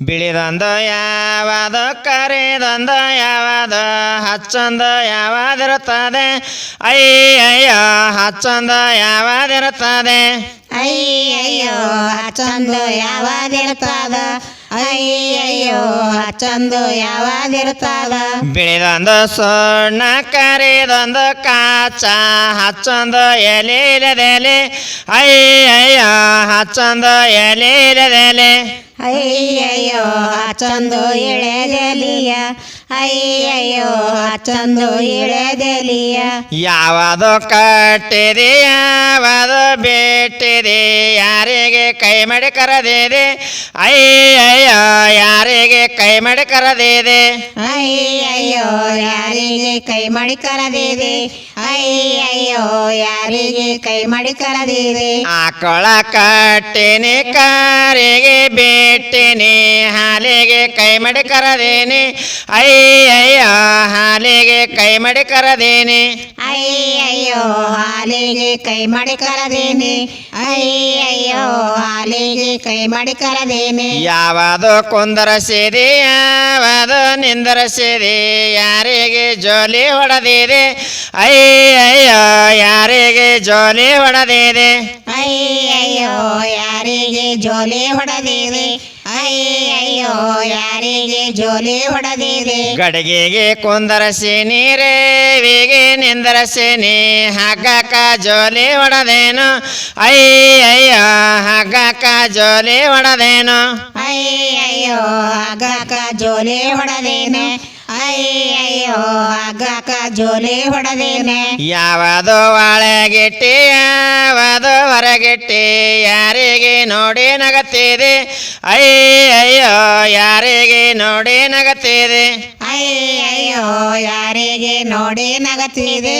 ಬಿಳಿದೊಂದು ಯಾವಾದ ಕರೆದಂದ ಯಾವಾದ ಹಚ್ಚಂದ ಯಾವಾದಿರುತ್ತದೆ ಅಯ್ಯಯ್ಯೋ ಹಚ್ಚಂದ ಯಾವಾದಿರುತ್ತದೆ ಅಯ್ಯಯ್ಯೋ ಹಚ್ಚಂದ ಯಾವಾದಿರ್ತದ ಅಯ್ಯಯ್ಯೋ ಹಚ್ಚಂದು ಯಾವಾಗಿರ್ತದ ಬಿಳಿದೊಂದು ಸುಣ್ಣ ಕರಿದೊಂದು ಕಾಚ ಹಚ್ಚೊಂದು ಎಲಿಲದೆಲೆ ಅಯ್ಯಯ್ಯೋ ಹಚ್ಚೊಂದು ಎಲಿಲದೆಲೆ ಅಯ್ಯಯ್ಯೋ ಹಚ್ಚಂದು ಇಳೆದೆಲಿಯ ಅಯ್ಯಯ್ಯೋ ಹಚ್ಚಂದು ಇಳೆದೆಲಿಯ ಯಾವುದು ಕಟ್ಟಿದೆ ಬಿಟ್ಟಿದೆ ಯಾರಿಗೆ ಕೈ ಮಾಡಿ ಕರದಿದೆ? ಅಯ್ಯಯ್ಯೋ ಯಾರಿಗೆ ಕೈ ಮಾಡಿ ಕರದಿದೆ? ಅಯ್ಯಯ್ಯೋ ಯಾರಿಗೆ ಕೈ ಮಾಡಿ ಕರದಿದೆ? ಅಯ್ಯಯ್ಯೋ ಯಾರಿಗೆ ಕೈ ಮಾಡಿ ಕರದಿದೆ? ಆಕಳ ಕಟ್ಟಿನಿ ಕಾರಿಗೆ ಬಿಟ್ಟಿನಿ ಹಾಲಿಗೆ ಕೈ ಮಾಡಿ ಅಯ್ಯ ಅಯ್ಯಯ್ಯೋ ಹಾಲಿಗೆ ಕೈ ಮಾಡಿ ಅಯ್ಯ ಅಯ್ಯಯ್ಯೋ ಹಾಲಿಗೆ ಕೈ ಮಡಿ ಕರೆದೇನೆ? ಅಯ್ಯಯ್ಯೋ ಹಾಲಿಗೆ ಕೈ ಮಾಡಿ ಕರೆದೇನೆ ಯಾವುದು ಕುಂದರಸಿದೆ ಯಾವುದು ನಿಂದರಸಿದೆ ಯಾರಿಗೆ ಜೋಲಿ ಹೊಡೆದಿದೆ? ಅಯ್ಯಯ್ಯೋ ಯಾರಿಗೆ ಜೋಲಿ ಹೊಡೆದಿದೆ? ಅಯ್ಯಯ್ಯೋ ಯಾರಿಗೆ ಜೋಲಿ ಹೊಡೆದಿದೆ? ಅಯ್ಯಯ್ಯೋ ಯಾರಿಗೆ ಜೋಲಿ ಹೊಡೆದಿದೆ? ಗಡಿಗೆಗೆ ಕುಂದರಸಿನಿ ರೇವಿಗೆ ನಿಂದರಸಿನಿ ಹಗ್ಗಕ್ಕ ಜೋಲಿ ಹೊಡೆದೇನು? ಅಯ್ಯಯ್ಯೋ ಹಗ್ಗಕ್ಕ ಜೋಲಿ ಹೊಡೆದೇನು? ಅಯ್ಯಯ್ಯೋ ಹಗ್ಗಕ್ಕ ಜೋಲಿ ಹೊಡೆದೇನೆ? ಅಯ್ಯಯ್ಯೋ ಹಗ್ಗಕ್ಕ ಜೋಲಿ ಹೊಡೆದೇನೆ. ಯಾವದು ಒಳಗಿಟ್ಟಿ ಯಾವದು ಹೊರಗಿಟ್ಟಿ ಯಾರಿಗೆ ನೋಡಿ ನಗತ್ತಿದೆ? ಅಯ್ಯಯ್ಯೋ ಯಾರಿಗೆ ನೋಡಿ ನಗತ್ತಿದೆ? ಅಯ್ಯಯ್ಯೋ ಯಾರಿಗೆ ನೋಡಿ ನಗತ್ತಿದೆ?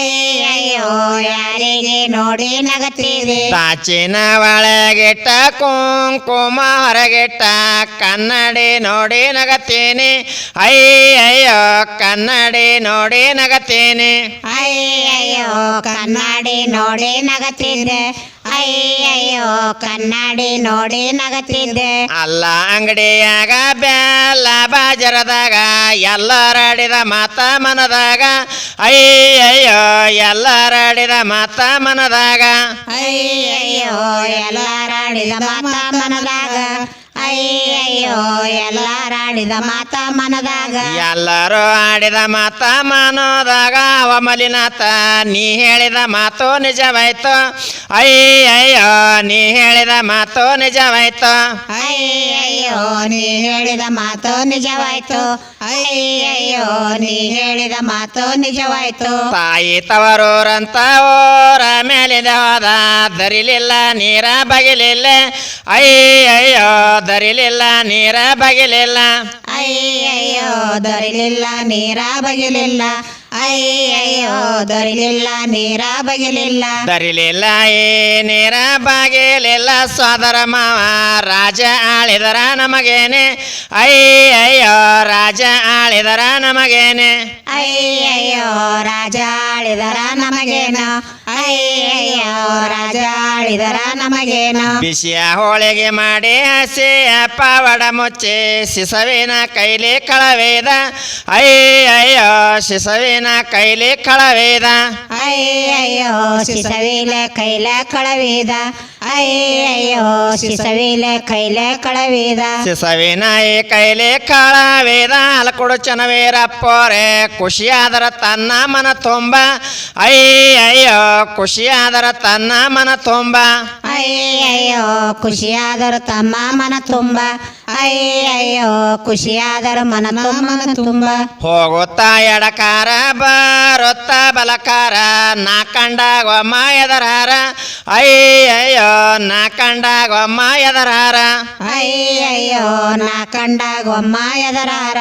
ಅಯ್ಯಯ್ಯೋ ಯಾರಿಗೆ ನೋಡಿ ನಗತ್ತಿದೆ ತಾಚಿನ ಒಳಗಿಟ್ಟ ಕುಂಕುಮ ಹೊರಗಿಟ್ಟ ಕನ್ನಡಿ ನೋಡಿ ನಗತ್ತೀನಿ ಅಯ್ಯಯ್ಯೋ ಕನ್ನಡಿ ನೋಡಿ ನಗತ್ತೀನಿ ಅಯ್ಯಯ್ಯೋ ಕನ್ನಡಿ ನೋಡಿ ನಗತ್ತಿದೆ ಅಯ್ಯಯ್ಯೋ ಕನ್ನಡಿ ನೋಡಿ ನಗತಿದ್ದೆ ಅಲ್ಲ ಅಂಗಡಿಯಾಗ ಬ್ಯಾಲ ಬಾಜರದಾಗ ಎಲ್ಲರಾಡಿದ ಮಾತ ಮನದಾಗ. ಅಯ್ಯಯ್ಯೋ ಎಲ್ಲರಾಡಿದ ಮಾತ ಮನದಾಗ. ಅಯ್ಯಯ್ಯೋ ಎಲ್ಲರಾಡಿದ ಮಾತ ಮನದಾಗ. ಅಯ್ಯಯ್ಯೋ ಎಲ್ಲಾರಾಡಿದ ಮಾತ ಮನದಾಗ. ಎಲ್ಲರೂ ಆಡಿದ ಮಾತ ಮನೋದಾಗ. ಅವ ಮಲಿನಾಥ ನೀ ಹೇಳಿದ ಮಾತು ನಿಜವಾಯ್ತು. ಅಯ್ಯಯ್ಯೋ ನೀ ಹೇಳಿದ ಮಾತು ನಿಜವಾಯ್ತು. ಅಯ್ಯಯ್ಯೋ ನೀ ಹೇಳಿದ ಮಾತು ನಿಜವಾಯ್ತು. ಅಯ್ಯಯ್ಯೋ ನೀ ಹೇಳಿದ ಮಾತು ನಿಜವಾಯ್ತು. ತಾಯಿ ತವರೂರಂತ ಓರ ಮೇಲಿದೆ ಹೋದ. ದರಿಲಿಲ್ಲ ನೀರ ಬಗಿಲಿಲ್ಲ. ಅಯ್ಯಯ್ಯೋ ದರಿಲಿಲ್ಲ ನೀರ ಬಗಿಲಿಲ್ಲ. ಅಯ್ಯಯ್ಯೋ ದರಿಲಿಲ್ಲ ನೀರ ಬಗಿಲಿಲ್ಲ. ಅಯ್ಯಯ್ಯೋ ದರಿಲಿಲ್ಲ ನೀರ ಬಗಿಲಿಲ್ಲ. ದರಿಲಿಲ್ಲ ಏ ನೀರ ಬಾಗಿಲಿಲ್ಲ. ಸೋದರ ಮಾವ ರಾಜ ಆಳಿದರ ನಮಗೇನೆ. ಅಯ್ಯಯ್ಯೋ ರಾಜ ಆಳಿದರ ನಮಗೇನೆ. ಅಯ್ಯಯ್ಯೋ ರಾಜ ಆಳಿದರ ನಮಗೇನ. ಅಯ್ಯಯ್ಯೋ ರಾಜ ಆಳಿದರ ನಮಗೇನ? ಬಿಸಿಯ ಹೋಳಿಗೆ ಮಾಡಿ ಹಸಿಯ ಪಾವಡ ಮುಚ್ಚಿ ಸಿಸವಿನ ಕೈಲಿ ಕಳವೇದ. ಅಯ್ಯಯ್ಯೋ ಸಿಸವಿನ ಕೈಲಿ ಕಳವೇದ. ಅಯ್ಯಯ್ಯೋ ಸಿಸವಿನ ಕೈಲ ಕಳವಿದ. ಅಯ್ಯಯ್ಯೋ ಕೈಲೆ ಕಳ ಕಳವಿದ. ಸಿಸವಿನ ಈ ಕೈಲಿ ಕಳವೇದ ಹಲಕುಡು ಚನವೀರಪ್ಪೋರೆ ಖುಷಿಯಾದರ ತನ್ನ ಮನ ತುಂಬ. ಅಯ್ಯಯ್ಯೋ, ಖುಷಿಯಾದರ ತನ್ನ ಮನ ತುಂಬ. ಅಯ್ಯಯ್ಯೋ ಖುಷಿಯಾದರು ತಮ್ಮ ಮನ ತುಂಬ. ಅಯ್ಯಯ್ಯೋ ಖುಷಿಯಾದರು ಮನ ತುಂಬ ಮನ ತುಂಬ. ಹೋಗುತ್ತಾ ಎಡಕಾರ ಬರತ್ತಾ ಬಲಕಾರ ನಾ ಕಂಡ ಗೊಮ್ಮ ಎದರಾರ. ಅಯ್ಯಯ್ಯೋ ನಾ ಕಂಡ ಗೊಮ್ಮ ಎದರಾರ. ಅಯ್ಯಯ್ಯೋ ನಾ ಕಂಡ ಗೊಮ್ಮ ಎದರಾರ.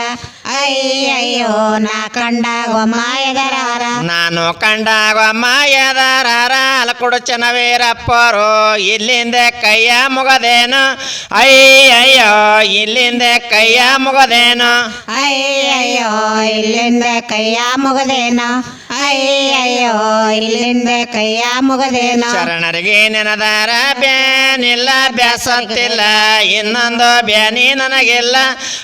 ಅಯ್ಯಯ್ಯೋ ನಾ ಕಂಡಾಗ ಮಾಯದರಾರ ನಾನು ಕಂಡಾಗ ಮಾಯದರಾರ ಎದರಾರ ಅಲಕುಡು ಚನವೀರಪ್ಪರು ಇಲ್ಲಿಂದ ಕೈಯ ಮುಗದೇನು? ಅಯ್ಯಯ್ಯೋ ಇಲ್ಲಿಂದ ಕೈಯ ಮುಗದೇನು? ಅಯ್ಯಯ್ಯೋ ಇಲ್ಲಿಂದ ಕೈಯ ಮುಗದೇನ? ಅಯ್ಯಯ್ಯೋ ಇಲ್ಲಿಂದ ಕೈಯ ಮುಗದೇನೋ? ಶರಣರಿಗೆ ನೆನದಾರ ಬ್ಯಾನಿಲ್ಲ ಬ್ಯಾಸತ್ತಿಲ್ಲ ಇನ್ನೊಂದು ಬ್ಯಾನಿ ನನಗಿಲ್ಲ.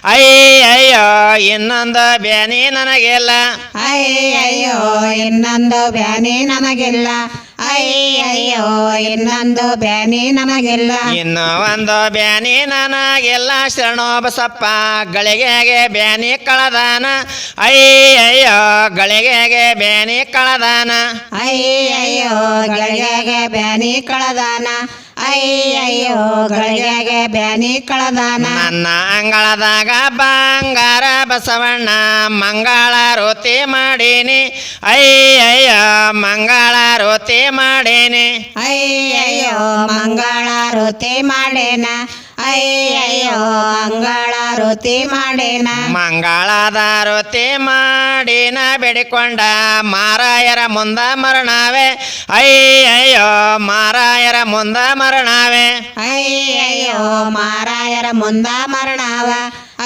ಅಯ್ಯಯ್ಯೋ ಇನ್ನೊಂದು ಬ್ಯಾನಿ ನನಗಿಲ್ಲ. ಅಯ್ಯಯ್ಯೋ ಇನ್ನೊಂದು ಬ್ಯಾನಿ ನಮಗಿಲ್ಲ ಅಯ್ಯಯ್ಯೋ ಇನ್ನೊಂದು ಬ್ಯಾನಿ ನನಗೆಲ್ಲ ಇನ್ನು ಒಂದು ಬ್ಯಾನಿ ನನಗೆಲ್ಲ. ಶರಣೋ ಬಸಪ್ಪ ಗಳಿಗೆಗೆ ಬ್ಯಾನಿ ಕಳದಾನ. ಅಯ್ಯಯ್ಯೋ ಗಳಿಗೆಗೆ ಬ್ಯಾನಿ ಕಳದಾನ. ಅಯ್ಯಯ್ಯೋ ಗಳಿಗೆಗೆ ಬ್ಯಾನಿ ಕಳದಾನ. ಅಯ್ಯಯ್ಯೋ ಗಳಿಗೆಗೆ ಬ್ಯಾನಿ ಕಳದಾನ ನನ್ನ ಅಂಗಳದಾಗ ಬಂಗಾರ ಬಸವಣ್ಣ ಮಂಗಳ ರೋತಿ ಮಾಡೀನಿ. ಅಯ್ಯಯ್ಯ ಮಂಗಳ ರೋತಿ ಮಾಡೀನಿ. ಅಯ್ಯಯ್ಯೋ ಮಂಗಳ ರೋತಿ ಮಾಡೇನ. ಅಯ್ಯಯ್ಯೋ ಮಂಗಳ ಋತಿ ಮಾಡಿನ. ಮಂಗಳದ ಋತಿ ಮಾಡಿನ ಬೇಡಿಕೊಂಡ ಮಾರಾಯರ ಮುಂದ ಮರಣವೇ. ಅಯ್ಯಯ್ಯೋ ಮಾರಾಯರ ಮುಂದ ಮರಣವೇ. ಅಯ್ಯಯ್ಯೋ ಮಾರಾಯರ ಮುಂದ ಮರಣವ.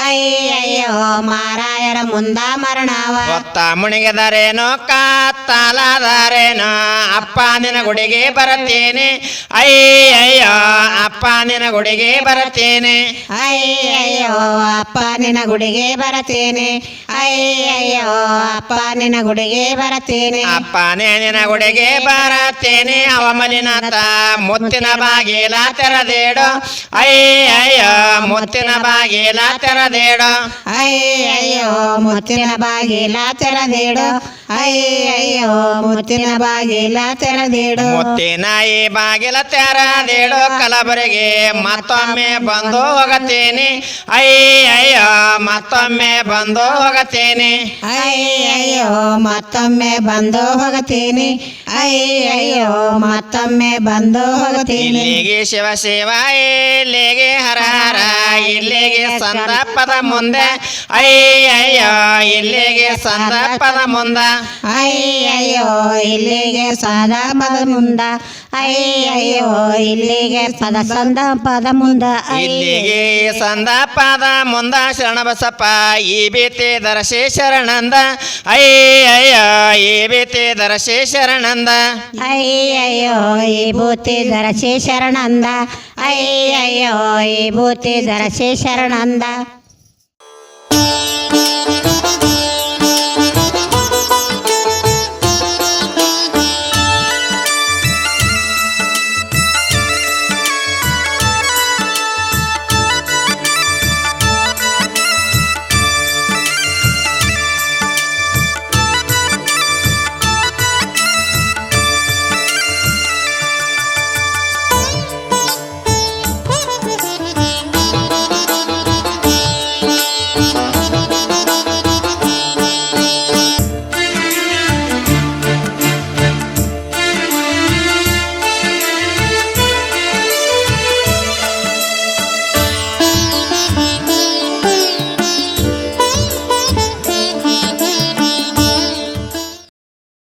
ಅಯ್ಯಯ್ಯೋ ಮಾರಾಯರ ಮುಂದ ಮರಣವ. ಹೊತ್ತ ಮುಣಿಗೆದರೇನೋ ಕಾತ್ತಲಾದರೇನೋ ಅಪ್ಪ ನಿನ ಗುಡಿಗೆ ಬರುತ್ತೇನೆ. ಅಯ್ಯಯ್ಯೋ ಅಪ್ಪ ನಿನ ಗುಡಿಗೆ ಬರುತ್ತೇನೆ. ಅಯ್ಯಯ್ಯೋ ಅಪ್ಪ ನಿನ ಗುಡಿಗೆ ಬರುತ್ತೇನೆ. ಅಯ್ಯಯ್ಯೋ ಅಪ್ಪ ನಿನ ಗುಡಿಗೆ ಬರುತ್ತೇನೆ. ಅಪ್ಪ ನಿನ ಗುಡಿಗೆ ಬರುತ್ತೇನೆ. ಅವ ಮನಿನ ಮುತ್ತಿನ ಬಾಗಿಲ ತೆರದೇಡು. ಅಯ್ಯಯ್ಯೋ ಮುತ್ತಿನ ಬಾಗಿಲ ತೆರದೇಡು ಅಯ್ಯಯ್ಯೋ ಮುತ್ತಿನ ಬಾಗಿಲ ತೆರೆದಿಡು. ಅಯ್ಯಯ್ಯೋ ಮುತ್ತಿನ ಬಾಗಿಲ ತೆರೆದಿಡು. ಮುತ್ತಿನ ಈ ಬಾಗಿಲ ತೆರದೇಡು ಕಲಬರಿಗೆ ಮತ್ತೊಮ್ಮೆ ಬಂದು ಹೋಗತ್ತೇನೆ. ಅಯ್ಯಯ್ಯೋ ಮತ್ತೊಮ್ಮೆ ಬಂದು ಹೋಗತ್ತೇನೆ. ಅಯ್ಯಯ್ಯೋ ಮತ್ತೊಮ್ಮೆ ಬಂದು ಹೋಗತೀನಿ ಅಯ್ಯಯ್ಯೋ ಮತ್ತೊಮ್ಮೆ ಬಂದು ಹೋಗತೀನಿ ಇಲ್ಲಿಗೆ ಶಿವ ಶಿವ ಇಲ್ಲಿಗೆ ಹರ ಹರ ಇಲ್ಲಿಗೆ ಸಂದರ್ಭದ ಮುಂದೆ. ಅಯ್ಯಯ್ಯೋ ಇಲ್ಲಿಗೆ ಸಂದರ್ಭದ ಮುಂದ ಅಯ್ಯಯ್ಯೋ ಇಲ್ಲಿಗೆ ಸದಾ ಪದ ಮುಂದ ಅಯ್ಯಯ್ಯೋ ಇಲ್ಲಿಗೆ ಪದ ಸಂದ ಪದ ಮುಂದ ಇಲ್ಲಿಗೆ ಸಂದರ್ಭದ ಮುಂದ ಶರಣ ಬಸಪ್ಪ ಈ ಭೀತಿ ದರ್ಶಿ ಶರಣಂದ ಅಯ್ಯಯ್ಯೋ ಈ ಭೀತಿ ದರ್ಶಿ ಶರಣಂದ ಅಯ್ಯಯ್ಯೋ ಈ ಭೂತಿ ಧರಸಿ ಶರಣಂದ ಅಯ್ಯಯ್ಯೋ ಈ ಭೂತಿ ಧರಸಿ ಶರಣಂದ